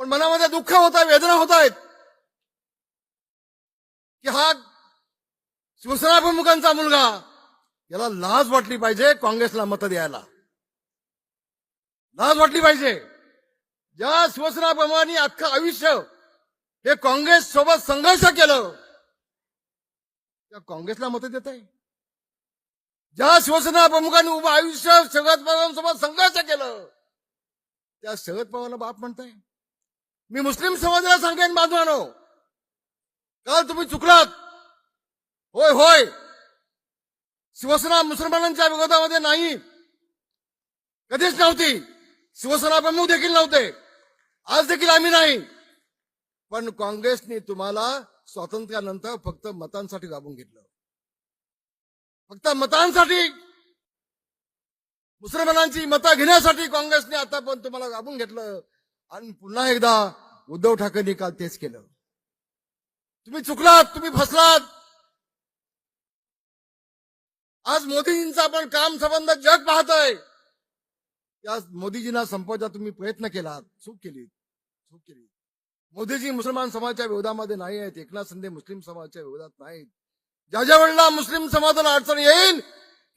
पण मनामध्ये दुःख होत आहे वेदना होत आहेत की हा शिवसेनाभिमुखांचा मुलगा याला लाज वाटली पाहिजे काँग्रेसला मतं द्यायला. लाज वाटली पाहिजे. ज्या शिवसेना अख्खं आयुष्य हे काँग्रेस सोबत संघर्ष केलं त्या काँग्रेसला मतं देत आहे ज्या शिवसेना प्रमुखांनी उभं आयुष्य शरद पवारांसोबत संघर्ष केलं त्या शरद पवारला बाप म्हणताय. मी मुस्लिम समाजाला सांगेन बांधवानो. काल तुम्ही चुकलात. होय होय. शिवसेना मुसलमानांच्या विरोधामध्ये नाही. कधीच नव्हती. शिवसेना प्रमुख देखील नव्हते. आज देखील आम्ही नाही. पण काँग्रेसने तुम्हाला स्वातंत्र्यानंतर फक्त मतांसाठी दाबून घेतलं. फक्त मतांसाठी. मुसलमानांची मतं घेण्यासाठी काँग्रेसने आता पण तुम्हाला दाबून घेतलं. आणि पुन्हा एकदा उद्धव ठाकरेंनी काल तेच केलं. तुम्ही चुकलात तुम्ही फसलात. आज मोदीजींचा आपण काम संबंध जग पाहतोय. त्या मोदीजींना संपवायचा तुम्ही प्रयत्न केलात. चूक केली. चूक केली. मोदीजी मुसलमान समाजाच्या विरोधामध्ये नाही आहेत. एकनाथ शिंदे मुस्लिम समाजाच्या विरोधात नाहीत. ज्या ज्या वेळेला मुस्लिम समाजाला अडचण येईल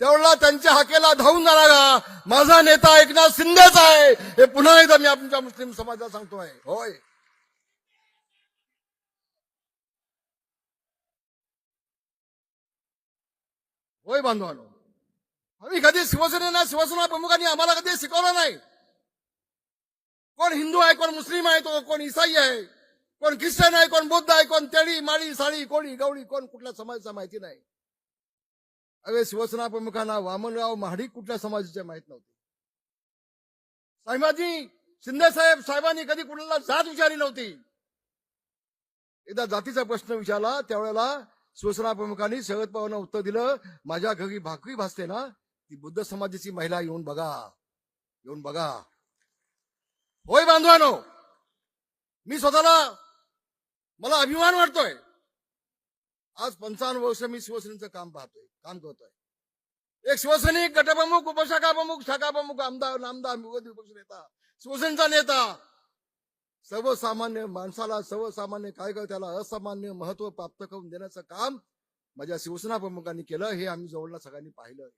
त्यावेळेला त्यांच्या हाकेला धावून जाणारा माझा नेता एकनाथ शिंदेच आहे. हे पुन्हा एकदा मी आमच्या मुस्लिम समाजाला सांगतोय होय. होय बांधवानो. आम्ही कधी शिवसेनेला शिवसेना प्रमुखांनी आम्हाला कधी शिकवलं नाही. कोण हिंदू आहे कोण मुस्लिम आहे तो कोण इसाई आहे कोण ख्रिश्चन आहे कोण बौद्ध आहे कोण तेडी माळी साळी कोणी गवळी कोण कुठल्या समाजाचा माहिती नाही. अरे शिवसेना प्रमुखांना वामनराव महाडिक कुठल्या समाजाचे माहीत नव्हते? साहेबाजी शिंदे साहेब साहेबांनी कधी कुणाला जात विचारली नव्हती? एकदा जातीचा प्रश्न विचारला त्यावेळेला शिवसेना प्रमुखांनी शरद पवारांना उत्तर दिलं माझ्या घरी भाकरी भासते ना ती बुद्ध समाजाची महिला येऊन बघा येऊन बघा. होय बांधवानो मी स्वतःला मला अभिमान वाटतोय. आज पंचावन्न वर्ष मी शिवसेनेचं काम पाहतोय काम करतोय. एक शिवसैनिक गटप्रमुख उपशाखा प्रमुख शाखा प्रमुख आमदार नामदार विरोधी पक्ष नेता शिवसेनेचा नेता. सर्वसामान्य माणसाला सर्वसामान्य कार्यकर्त्याला असामान्य महत्त्व प्राप्त करून देण्याचं काम माझ्या शिवसेना प्रमुखांनी केलं हे आम्ही जवळला सगळ्यांनी पाहिलं